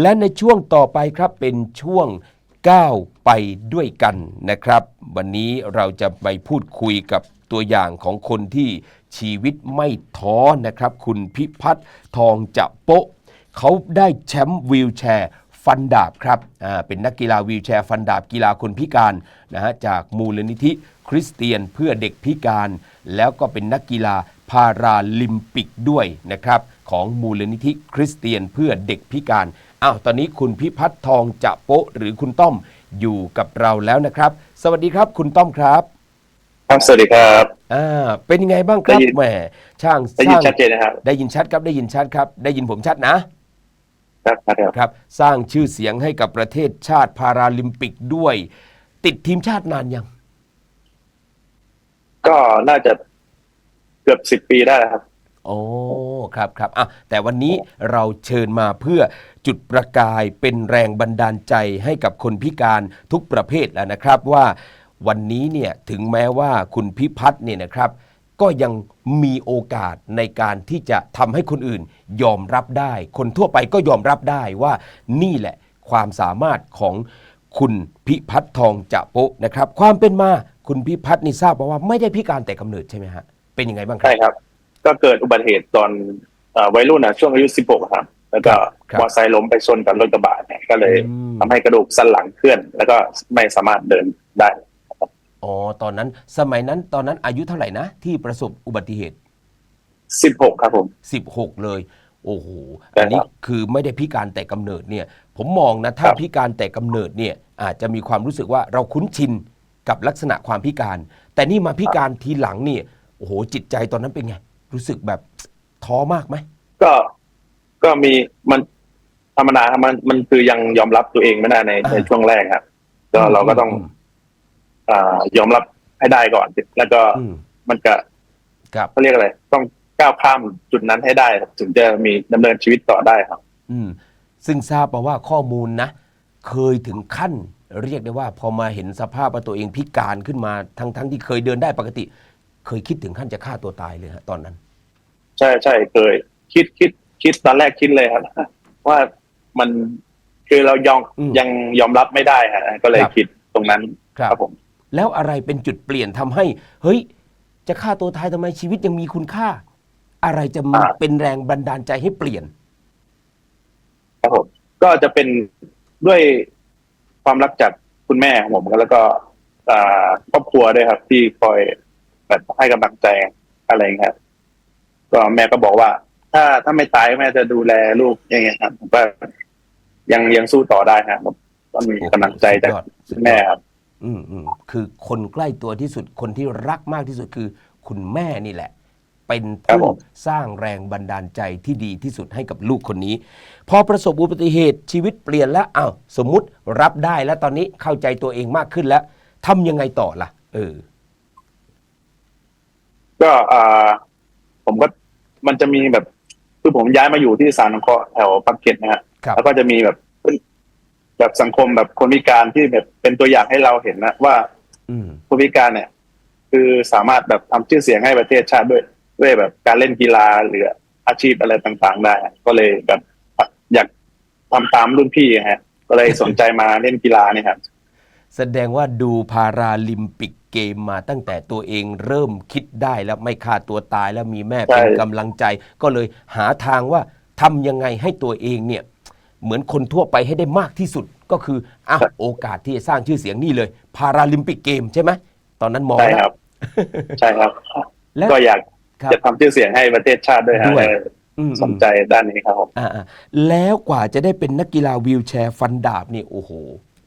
และในช่วงต่อไปครับเป็นช่วงก้าวไปด้วยกันนะครับ วันนี้เราจะไปพูดคุยกับตัวอย่างของคนที่ชีวิตไม่ท้อนะครับ คุณพิพัฒน์ทองจะโปะเขาได้แชมป์วีลแชร์ฟันดาบครับอ่าเป็นนักกีฬาวีลแชร์ฟันดาบกีฬาคนพิการนะฮะจากมูลนิธิคริสเตียนเพื่อเด็กพิการ แล้วก็เป็นนักกีฬา พาราลิมปิกด้วยนะครับของมูลนิธิคริสเตียนเพื่อเด็กพิการ อ้าว ตอนนี้คุณพิพัฒน์ทองจะโปะหรือคุณต้อมอยู่กับเราแล้วนะครับ สวัสดีครับคุณต้อมครับครับสวัสดีครับอ่าเป็นยังไงบ้างครับได้ยินแหมช่างได้สยินร้างชัดเจนนะครับ ได้ยินชัดครับได้ยินชัดครับ ได้ยินผมชัดนะครับครับครับสร้างชื่อเสียงให้กับประเทศชาติพาราลิมปิกด้วย ติดทีมชาตินานยัง ก็น่าจะเกือบสิบปีได้แล้วครับ โอ้ครับครับอะแต่วันนี้เราเชิญมาเพื่อจุดประกายเป็นแรงบันดาลใจให้กับคนพิการทุกประเภทแล้วนะครับว่าวันนี้เนี่ยถึงแม้ว่าคุณพิพัฒน์เนี่ยนะครับ ก็ยังมีโอกาสในการที่จะทำให้คนอื่นยอมรับได้ คนทั่วไปก็ยอมรับได้ว่านี่แหละความสามารถของคุณพิพัฒน์ทองจะโปะนะครับ ความเป็นมาคุณพิพัฒน์นี่ทราบมาว่าไม่ได้พิการแต่กำเนิดใช่ไหมฮะ เป็นยังไงบ้างครัใช่ครับ ก็เกิดอุบัติเหตุตอนเอ่อวัยรุ่นนะช่วงอายุสิบหกครับ แล้วก็ครับมอเตอร์ไซค์ล้มไปชนกับรถกระบะเนี่ยก็เลยอืมทำให้กระดูกสันหลังเคลื่อน แล้วก็ไม่สามารถเดินได้อ๋อตอนนั้นสมัยนั้นตอนนั้นอายุเท่าไหร่นะ ที่ประสบอุบัติเหตุสิบหกครับผม16เลย โอ้โหใช่อันนี้ครับคือไม่ได้พิการแต่กำเนิดเนี่ย ผมมองนะถ้าครับพิการแต่กำเนิดเนี่ย อาจจะมีความรู้สึกว่าเราคุ้นชินกับลักษณะความพิการ แต่นี่มาพิการทีหลังเนี่ย โอ้โหจิตใจตอนนั้นเป็นไง รู้สึกแบบท้อมากไหมก็ก็มีมันธรรมดาครับมันมันคือยังยอมรับตัวเองไม่ได้ในอ่าในช่วงแรกครับก็เราก็ต้องอ่ายอมรับให้ได้ก่อนแล้วก็อืมมันก็ครับเขาเรียกอะไร ต้องก้าวข้ามจุดนั้นให้ได้ครับถึงจะมีดำเนินชีวิตต่อได้ครับ อืม ซึ่งทราบมาว่าข้อมูลนะ เคยถึงขั้น เรียกได้ว่า พอมาเห็นสภาพว่าตัวเองพิการขึ้นมาทั้งทั้งที่เคยเดินได้ปกติ เคยคิดถึงขั้นจะฆ่าตัวตายเลยฮะตอนนั้น ใช่ใช่เคย คิดคิดคิดตอนแรกคิดเลยครับ ว่ามันคือเรายอมอืมยังยอมรับไม่ได้ฮะก็เลยครับคิดตรงนั้นครับผม แล้วอะไรเป็นจุดเปลี่ยนทำให้ เฮ้ย จะฆ่าตัวตายทำไมชีวิตยังมีคุณค่า อะไรจะมีเป็นแรงบันดาลใจให้เปลี่ยน ครับผมก็จะเป็นด้วยความรักจากคุณแม่ของผมแล้วก็อ่าครอบครัวด้วยครับ ที่คอย แบบให้กำลังใจอะไรอย่างเงี้ยครับก็แม่ก็บอกว่า ถ้าถ้าไม่ตายแม่จะดูแลลูกอย่างเงี้ยครับผมก็ยังยังสู้ต่อได้ครับผมก็มีกำลังใจจากสุดยอดสุดยอดแม่ครับ อืมอืมคือคนใกล้ตัวที่สุดคนที่รักมากที่สุดคือ คุณแม่นี่แหละ เป็นครับผู้ผมสร้างแรงบันดาลใจที่ดีที่สุดให้กับลูกคนนี้ พอประสบอุบัติเหตุชีวิตเปลี่ยนแล้วอ้าวสมมุติรับได้แล้วตอนนี้เข้าใจตัวเองมากขึ้นแล้วทำยังไงต่อล่ะ เออ ก็อ่าผมก็มันจะมีแบบคือผมย้ายมาอยู่ที่สารนงเคราะห์แถวปักเกร็ดนะฮะครับ แล้วก็จะมีแบบแบบสังคมแบบคนพิการที่แบบเป็นตัวอย่างให้เราเห็นนะว่า อืมคนพิการเนี่ย คือสามารถแบบทำชื่อเสียงให้ประเทศชาติด้วย ด้วยแบบการเล่นกีฬาหรืออาชีพอะไรต่างๆ ได้ก็เลยแบบอยากทำตามรุ่นพี่ฮะ ก็เลยสนใจมาเล่นกีฬาเนี่ยครับ แสดงว่าดูพาราลิมปิก เกมมาตั้งแต่ตัวเองเริ่มคิดได้แล้วไม่ฆ่าตัวตายแล้วมีแม่เป็นใช่กำลังใจ ก็เลยหาทางว่าทำยังไงให้ตัวเองเนี่ยเหมือนคนทั่วไปให้ได้มากที่สุดก็คืออะโอกาสที่จะสร้างชื่อเสียงนี่เลย พาราลิมปิกเกมใช่ไหมตอนนั้นมองใช่แล้ครัวบใช่ครับแล้วก็อยากครับจะทำชื่อเสียงให้ประเทศชาติด้วยฮะด้วยเอออืมสนใจด้านนี้ครับผมอ่าๆแล้วกว่าจะได้เป็นนักกีฬาวีลแชร์ฟันดาบนี่โอ้โห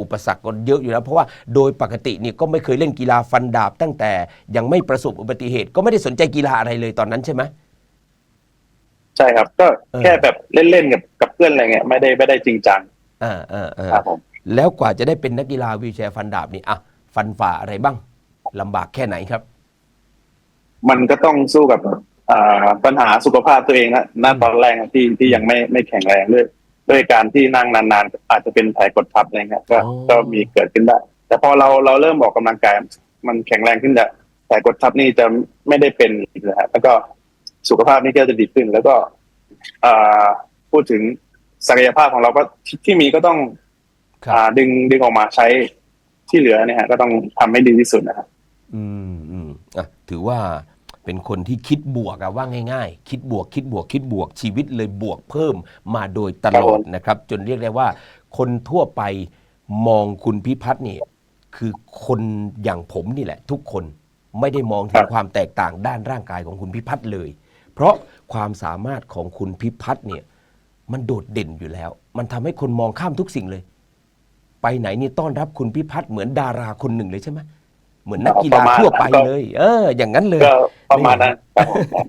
อุปสรรคก็เยอะอยู่แล้ว เพราะว่าโดยปกตินี่ก็ไม่เคยเล่นกีฬาฟันดาบ ตั้งแต่ยังไม่ประสบอุบัติเหตุก็ไม่ได้สนใจกีฬาอะไรเลยตอนนั้นใช่ไหมใช่ครับ ก็เออแค่แบบเล่นๆกับกับเพื่อนอะไรเงี้ยไม่ได้ไม่ได้จริงจังอ่าอ่าอ่าครับผมแล้วกว่าจะได้เป็นนักกีฬาวีลแชร์ฟันดาบนี่อะฟันฝ่าอะไรบ้างลำบากแค่ไหนครับ มันก็ต้องสู้กับอ่าปัญหาสุขภาพตัวเองนะณตอนแรกอะที่ที่ยังไม่ไม่แข็งแรงด้วย ด้วยการที่นั่งนานๆ อาจจะเป็นแผลกดทับอะไรเงี้ยก็อ๋อ ก็มีเกิดขึ้นได้ แต่พอเราเราเริ่มออกกำลังกาย มันแข็งแรงขึ้นจะแผลกดทับนี่จะไม่ได้เป็นนะฮะแล้วก็สุขภาพนี่ก็จะดีขึ้น แล้วก็อ่าพูดถึงศักยภาพของเราก็ที่ที่มีก็ต้องครับ อ่าดึงดึงออกมาใช้ที่เหลือเนี่ยฮะก็ต้องทำให้ดีที่สุดนะครับ อืมอืมอะถือว่า เป็นคนที่คิดบวกอะว่าง่ายๆ คิดบวกคิดบวกคิดบวกชีวิตเลยบวกเพิ่มมาโดยตลอดนะครับ จนเรียกได้ว่า คนทั่วไปมองคุณพิพัฒน์เนี่ยคือคนอย่างผมนี่แหละ ทุกคนไม่ได้มองถึครังบความแตกต่างด้านร่างกายของคุณพิพัฒน์เลย เพราะความสามารถของคุณพิพัฒน์เนี่ยมันโดดเด่นอยู่แล้ว มันทำให้คนมองข้ามทุกสิ่งเลย ไปไหนนี่ต้อนรับคุณพิพัฒน์เหมือนดาราคนหนึ่งเลยใช่ไหม เหมือนนักกีฬาทั่วไปเลย เออ อย่างนั้นเลยก็ประมาณนั้นครับผม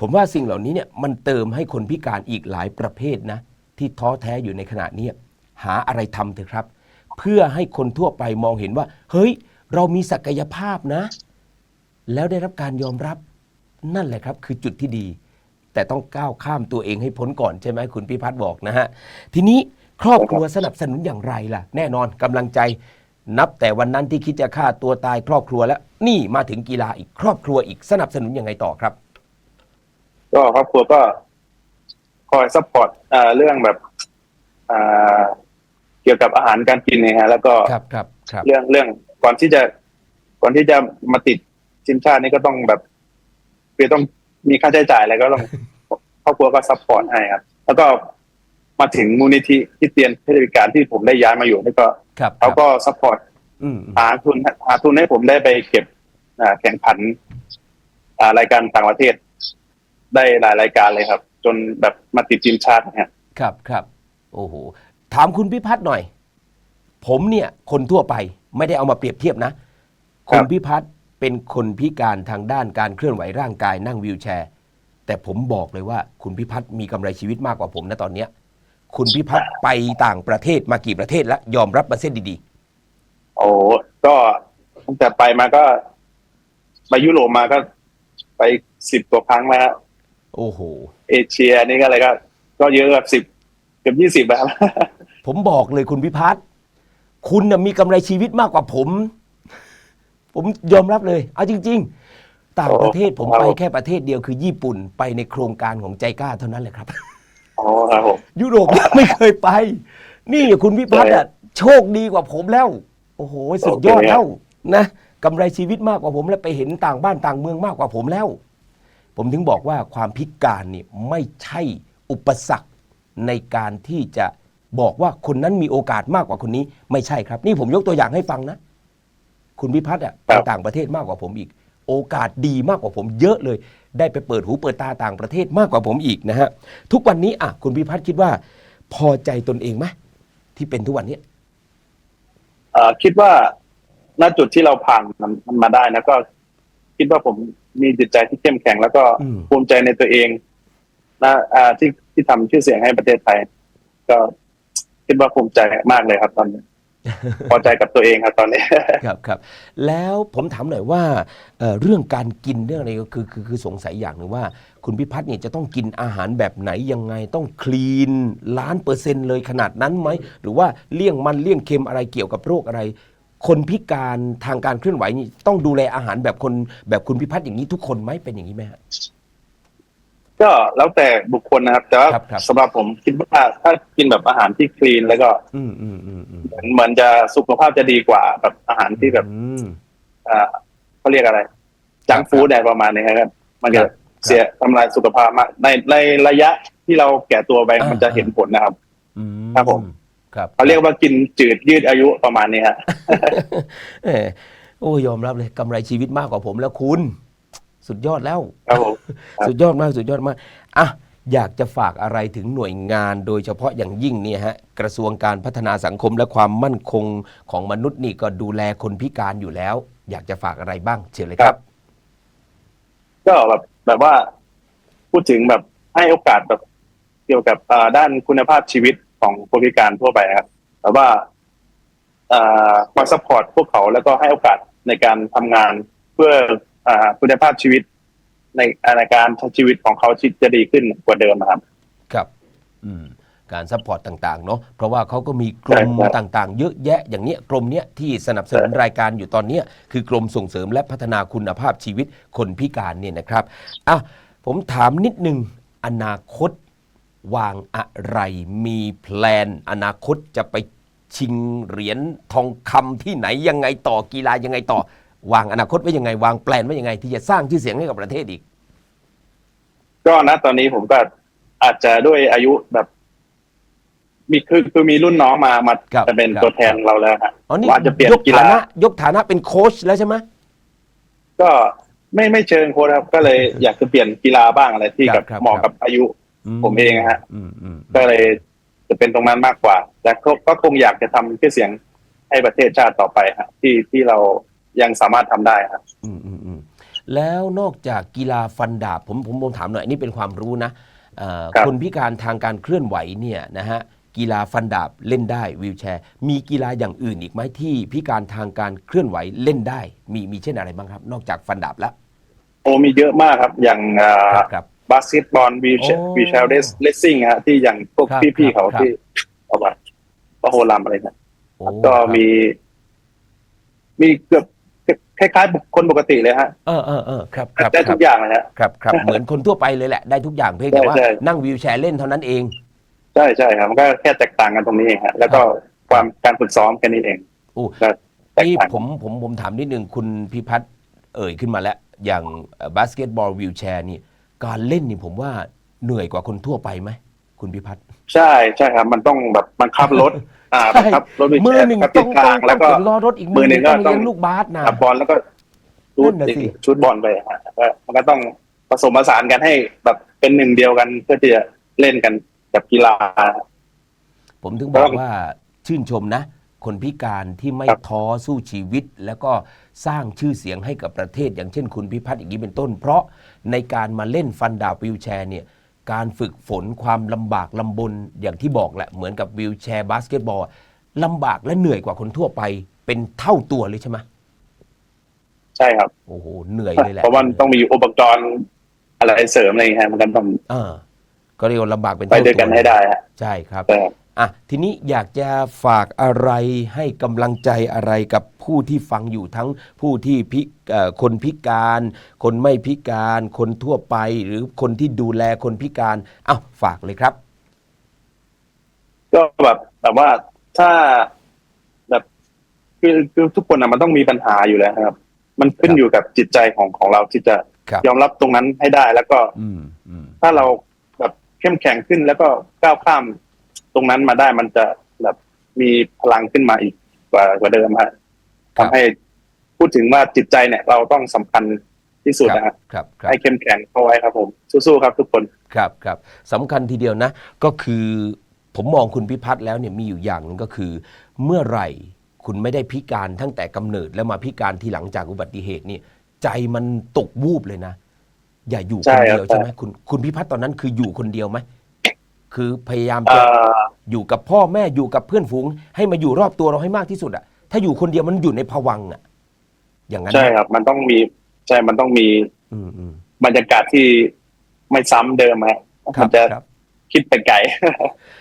ผมว่าสิ่งเหล่านี้เนี่ยมันเติมให้คนพิการอีกหลายประเภทนะ ที่ท้อแท้อยู่ในขณะนี้หาอะไรทำเถอะครับ เพื่อให้คนทั่วไปมองเห็นว่า เฮ้ย เรามีศักยภาพนะ แล้วได้รับการยอมรับนั่นแหละครับ คือจุดที่ดี แต่ต้องก้าวข้ามตัวเองให้พ้นก่อนใช่ไหมคุณพิพัฒน์บอกนะฮะทีนี้ครอบครัวสนับสนุนอย่างไรล่ะ แน่นอนกำลังใจ นับแต่วันนั้นที่คิดจะฆ่าตัวตายครอบครัวแล้ว นี่มาถึงกีฬาอีกครอบครัวอีกสนับสนุนยังไงต่อครับ ก็ครอบครัวก็คอยซัพพอร์ตอ่าเรื่องแบบอ่าเกี่ยวกับอาหารการกินเนี่ยฮะแล้วก็ครับครับครับ เรื่องเรื่องก่อนที่จะก่อนที่จะมาติดทีมชาตินี่ก็ต้องแบบคือต้องมีค่าใช้จ่ายอะไรก็ต้อง ครอบครัวก็ซัพพอร์ตให้ครับ แล้วก็มาถึงมูลนิธิที่เตียนเพศวิการที่ผมได้ย้ายมาอยู่นี่ก็ ครับเขาก็ซัพพอร์ตอืมอืมหาทุนหาทุนให้ผมได้ไปเก็บอ่าแข่งขันอ่ารายการต่างประเทศ ได้หลายรายการเลยครับ จนแบบมาติดทีมชาติเนี่ยครับครับ โอ้โหถามคุณพิพัฒน์หน่อย ผมเนี่ย คนทั่วไปไม่ได้เอามาเปรียบเทียบนะคุณพิพัฒน์เป็นคนพิการทางด้านการเคลื่อนไหวร่างกายนั่งวีลแชร์ แต่ผมบอกเลยว่าคุณพิพัฒน์มีกำไรชีวิตมากกว่าผมนะตอนเนี้ย คุณพิพัฒน์ไปต่างประเทศมากี่ประเทศแล้วยอมรับมาเส้นดีโอ้ก็ตั้งแต่ไปมาก็ไปยุโรปมาก็ ไปสิบกว่าครั้งแล้วๆโอ้โหเอเชียนี่ก็อะไรก็ ก็เยอะแบบสิบเกือบยี่สิบแบบผมบอกเลยคุณพิพัฒน์คุณน่ะมีกำไรชีวิตมากกว่าผม ผมยอมรับเลย เอาจริง ๆ ต่างประเทศผมครับไปแค่ประเทศเดียวคือญี่ปุ่นไปในโครงการของใจกล้าเท่านั้นแหละครับ อ๋อครับผมยุโรปไม่เคยไป นี่คุณพิพัฒน์อะโชคดีกว่าผมแล้ว โอ้โหสุดยอดแล้วนะกำไรชีวิตมากกว่าผมแล้วไปเห็นต่างบ้านต่างเมืองมากกว่าผมแล้ว ผมถึงบอกว่าความพิการนี่ไม่ใช่อุปสรรคในการที่จะบอกว่าคนนั้นมีโอกาสมากกว่าคนนี้ ไม่ใช่ครับ นี่ผมยกตัวอย่างให้ฟังนะ คุณพิพัฒน์อะไปต่างประเทศมากกว่าผมอีก โอกาสดีมากกว่าผมเยอะเลย ได้ไปเปิดหูเปิดตาต่างประเทศมากกว่าผมอีกนะฮะทุกวันนี้อะคุณพิพัฒน์คิดว่า พอใจตนเองไหมที่เป็นทุกวันนี้เอ่อคิดว่าณจุดที่เราผ่านมันมันมาได้นะก็ คิดว่าผมมีจิตใจที่เข้มแข็ง แล้วก็อืมภูมิใจในตัวเองนะอ่าที่ที่ทำชื่อเสียงให้ประเทศไทย ก็คิดว่าภูมิใจมากเลยครับตอนนี้ พอใจกับตัวเองครับตอนนี้ครับครับแล้วผมถามหน่อยว่าเอ่อเรื่องการกินเรื่องอะไรก็คือคือคือสงสัยอย่างหนึ่งว่า คุณพิพัฒน์เนี่ยจะต้องกินอาหารแบบไหนยังไงต้องคลีนล้านเปอร์เซ็นต์เลยขนาดนั้นไหมหรือว่าเลี่ยงมันเลี่ยงเค็มอะไรเกี่ยวกับโรคอะไร คนพิการทางการเคลื่อนไหวนี่ต้องดูแลอาหารแบบคนแบบคุณพิพัฒน์อย่างนี้ทุกคนไหมเป็นอย่างนี้ไหมฮะ ก็แล้วแต่บุคคลนะครับ แต่ว่าครับครับ สำหรับผมคิดว่าถ้ากินแบบอาหารที่คลีนแล้วก็อืมอืมอืมอืมเหมือนเหมือนจะสุขภาพจะดีกว่าแบบอาหารที่แบบอืม อ่าเขาเรียกอะไรจังฟู้ดอะไรประมาณนี้ครับ มันครัจะบเสียทำลายสุขภาพมากในในระยะที่เราแก่ตัวไปอ่ามั มันจะเห็นผลนะครับ อืครับผม ครับ เขาเรียกว่ากินจืดยืดอายุประมาณนี้ฮะ เออโอ้ยอมรับเลยกำไรชีวิตมากกว่าผมแล้วคุณ สุดยอดแล้ว ครับผม ครับ สุดยอดมากสุดยอดมากอะอยากจะฝากอะไรถึงหน่วยงานโดยเฉพาะอย่างยิ่งเนี่ยฮะกระทรวงการพัฒนาสังคมและความมั่นคงของมนุษย์นี่ก็ดูแลคนพิการอยู่แล้ว อยากจะฝากอะไรบ้างเชิญเลยครับก็แบบแบบว่า พูดถึงแบบให้โอกาสแบบเกี่ยวกับอ่าด้านคุณภาพชีวิตของผู้พิการทั่วไปครับแต่ว่าอ่าคอยซัพพอร์ตพวกเขาแล้วก็ให้โอกาสในการทำงานเพื่ออ่า คุณภาพชีวิตในในการใช้ชีวิตของเขาที่จะดีขึ้นกว่าเดิมนะครับ ครับ อืมการซัพพอร์ตต่าง ๆ เนาะเพราะว่าเขาก็มีกรมใช่ครับต่างๆ เยอะแยะอย่างเนี้ยกรมเนี้ยที่สนับสนุนรายการอยู่ตอนเนี้ยคือกรมส่งเสริมและพัฒนาคุณภาพชีวิตคนพิการเนี่ยนะครับอะผมถามนิดนึงอนาคตวางอะไรมีแพลน อนาคตจะไปชิงเหรียญทองคำที่ไหนยังไงต่อกีฬายังไงต่อ วางอนาคตไว้ยังไง วางแปลนไว้ยังไง ที่จะสร้างชื่อเสียงให้กับประเทศอีก ก็นะตอนนี้ผมก็อาจจะด้วยอายุแบบ มีคือคือมีรุ่นน้องมามาครับจะเป็นครับ ตัวแทนเราแล้วฮะอ๋อนี่ว่าจะเปลี่ยนยกกีฐาฬานะยกฐานะเป็นโค้ชแล้วใช่ไหม ก็ไม่ไม่เชิงโค้ชครับ ก็เลยอยากจะเปลี่ยนกีฬาบ้างอะไรที่กับครับ เหมาะกับอายุ ผมเองอะฮะอืมอืมก็เลยจะเป็นตรงนั้นมากกว่า แต่ก็ก็คงอยากจะทำชื่อเสียงให้ประเทศชาติต่อไปฮะที่ที่เรา ยังสามารถทำได้ครับอืมอืมอืมแล้วนอกจากกีฬาฟันดาบผมผมผมถามหน่อยอันนี่เป็นความรู้นะเอ่อครับคนพิการทางการเคลื่อนไหวเนี่ยนะฮะกีฬาฟันดาบเล่นได้วีลแชร์ มีกีฬาอย่างอื่นอีกไหมที่พิการทางการเคลื่อนไหวเล่นได้ มีมีเช่นอะไรบ้างครับ นอกจากฟันดาบแล้วโอ้มีเยอะมากครับอย่างอ่คารับครับบาสเกตบอลวีเชโอ้วีเชลเลสซิ่งฮะที่อย่างพวกครับพี่ๆเขาครับที่เอาว่าพระโฮลัมอะไรเนี่ยโอ้ก็ครับมี มีเกือบ คล้ายๆคนปกติเลยฮะเออเออเออครับครับได้ครัทุบกอย่างเลยฮะครับครับเหมือนคนทั่วไปเลยแหละได้ทุกอย่างเพียงแต่ว่าใช่ใช่นั่งวีลแชร์เล่นเท่านั้นเอง ใช่ใช่ครับมันก็แค่แตกต่างกันตรงนี้เองฮะแล้วก็ความการฝึกซ้อมแค่นี้เองโอ้ก็แตกนี่ต่างผมผมผมถามนิดนึงคุณพิพัฒน์เอ่ยขึ้นมาแล้ว อย่างบาสเกตบอลวิวแชร์นี่ การเล่นนี่ผมว่าเหนื่อยกว่าคนทั่วไปไหมคุณพิพัฒน์ใช่ใช่ครับ มันต้องแบบบังคับรถ อ่าใช่บังคับรถวีลมืแชอร์หนึ่งครับต้ทิองศต้ทาองงแล้วก็ต้องล้อรถอีกมือหนึ่งมือหนึ่งก็ต้องต้องเลี้ยงลูกบาสนะ ขับบอลแล้วก็ชูดนั่นน่ะสิชูดบอลไปฮะก็มันก็ต้องผสมผสานกันให้แบบเป็นหนึ่งเดียวกันเพื่อที่จะเล่นกันกับกีฬา ผมถึงบอกครับว่าชื่นชมนะ คนพิการที่ไม่ครับท้อสู้ชีวิต แล้วก็สร้างชื่อเสียงให้กับประเทศ อย่างเช่นคุณพิพัฒน์อย่างนี้เป็นต้น เพราะในการมาเล่นฟันดาบวิวแชร์เนี่ย การฝึกฝนความลำบากลำบนอย่างที่บอกแหละเหมือนกับวิวแชร์บาสเกตบอลลำบากและเหนื่อยกว่าคนทั่วไป เป็นเท่าตัวเลยใช่ไหมใช่ครับโอ้โหเหนื่อยเลยแหละเพราะว่ามันต้องมีอุปกรณ์อะไรเสริมอะไรอย่างเงี้ยมันก็ต้องเออก็เรียกว่าลำบากเป็นไปเท่าด้วยตักันวให้ได้ฮะใช่ครับแต่ อะทีนี้อยากจะฝากอะไรให้กำลังใจอะไรกับผู้ที่ฟังอยู่ทั้งผู้ที่พิเอ่อคนพิการ คนไม่พิการ คนทั่วไป หรือคนที่ดูแลคนพิการอ้าวฝากเลยครับ ก็แบบแบบว่าถ้าแบบคือคือทุกคนนะมันต้องมีปัญหาอยู่แล้วครับ มันขึ้นครับอยู่กับจิตใจของของเราที่จะครับยอมรับตรงนั้นให้ได้แล้วก็อืมอืมถ้าเราแบบเข้มแข็งขึ้นแล้วก็ก้าวข้าม ตรงนั้นมาได้มันจะแบบมีพลังขึ้นมาอีกกว่ากว่าเดิมฮะครับทำให้พูดถึงว่าจิตใจเนี่ย เราต้องสำคัญที่สุดนะฮะครับครับให้เข้มแข็งเข้าไว้ครับผมสู้ๆครับ ทุกคนครับครับสำคัญทีเดียวนะ ก็คือผมมองคุณพิพัฒน์แล้วเนี่ยมีอยู่อย่างหนึงก็คือ เมื่อไหร่คุณไม่ได้พิการตั้งแต่กำเนิดแล้วมาพิการทีหลังจากอุบัติเหตุนี่ใจมันตกวูบเลยนะ อย่าอยู่ใช่คนครับเดียวใช่ไหมคุณคุณพิพัฒน์ตอนนั้นคืออยู่คนเดียวไหม คือพยายามเอ่จะออยู่กับพ่อแม่อยู่กับเพื่อนฝูง ให้มาอยู่รอบตัวเราให้มากที่สุดอะถ้าอยู่คนเดียวมันอยู่ในภวังค์อะอย่างนั้นใช่ครับ มันต้องมีใช่มันต้องมีอืมอืมบรรยากาศที่ไม่ซ้ำเดิมฮะครัมับนจะครับ คิดไปไกล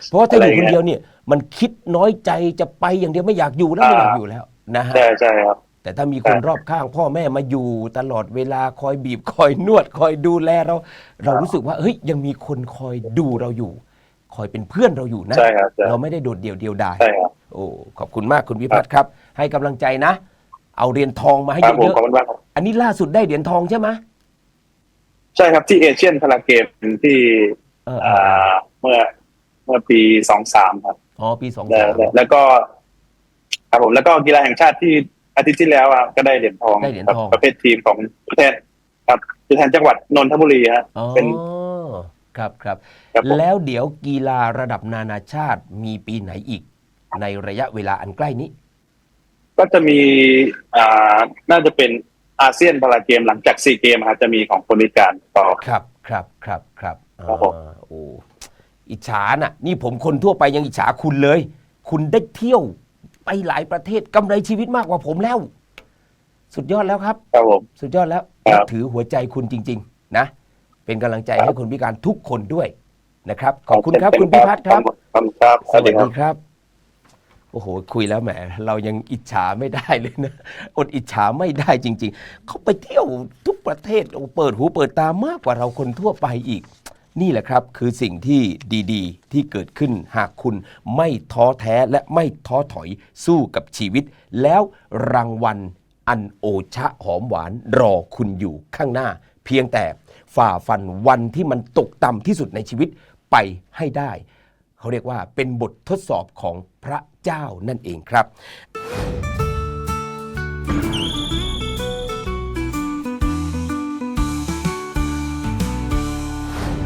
เพราะว่าถ้าอยู่อะไรคนเงี้ยเดียวเนี่ยมันคิดน้อยใจจะไปอย่างเดียวไม่อยากอยู่แล้วไม่อยากอยู่แล้วนะฮะ ใช่ใช่ครับ แต่ถ้ามีคนรอบข้างพ่อแม่มาอยู่ตลอดเวลาคอยบีบคอยนวดคอยดูแลเรา เรารู้สึกว่าเฮ้ยยังมีคนคอยดูเราอยู่ คอยเป็นเพื่อนเราอยู่นะ ใช่ครับใช่ เราไม่ได้โดดเดี่ยวเดียวดายใช่ครับ โอ้ขอบคุณมากคุณพิพัฒน์ครับ ให้กำลังใจนะ เอาเหรียญทองมาให้ครับผมเยอะขอบคุณมากครับ ๆอันนี้ล่าสุดได้เหรียญทองใช่ไหมใช่ครับที่เอเชียนพาราเกมที่เอออ่าเมื่อเมื่อปีสองสามครับอ๋อปีสองแล้วสามแล้วก็ ครับผมแล้วก็กีฬาแห่งชาติที่อาทิตย์ที่แล้วอะก็ได้เหรียญทองได้เหรียญครับทองประเภททีมของตัวแทนครับตัวแทนจังหวัดนนทบุรีฮะอ๋อเป็น ครับครับ ครับผม แล้วเดี๋ยวกีฬาระดับนานาชาติมีปีไหนอีก ในระยะเวลาอันใกล้นี้ ก็จะมีอ่าน่าจะเป็นอาเซียนพาราเกมหลังจากซีเกมครับจะมีของคนพิการต่อ ครับครับครับครับครับผม อ่าโอ้อิจฉาน่ะ นี่ผมคนทั่วไปยังอิจฉาคุณเลย คุณได้เที่ยวไปหลายประเทศกำไรชีวิตมากกว่าผมแล้ว สุดยอดแล้วครับ ครับผม สุดยอดแล้วครับ นับถือหัวใจคุณจริง ๆ นะ เป็นกำลังใจให้คนพิการทุกคนด้วยนะครับ ขอบคุณครับคุณพิพัฒน์ครับ ขอบคุณครับ สวัสดีครับ โอ้โห คุยแล้วแหม เรายังอิจฉาไม่ได้เลยนะ อดอิจฉาไม่ได้จริง ๆ เขาไปเที่ยวทุกประเทศโอ้เปิดหูเปิดตามากกว่าเราคนทั่วไปอีก นี่แหละครับ คือสิ่งที่ดีๆ ที่เกิดขึ้นหากคุณไม่ท้อแท้และไม่ท้อถอยสู้กับชีวิต แล้วรางวัลอันโอชะหอมหวานรอคุณอยู่ข้างหน้า เพียงแต่ ฝ่าฟันวันที่มันตกต่ำที่สุดในชีวิตไปให้ได้ เขาเรียกว่าเป็นบททดสอบของพระเจ้านั่นเองครับ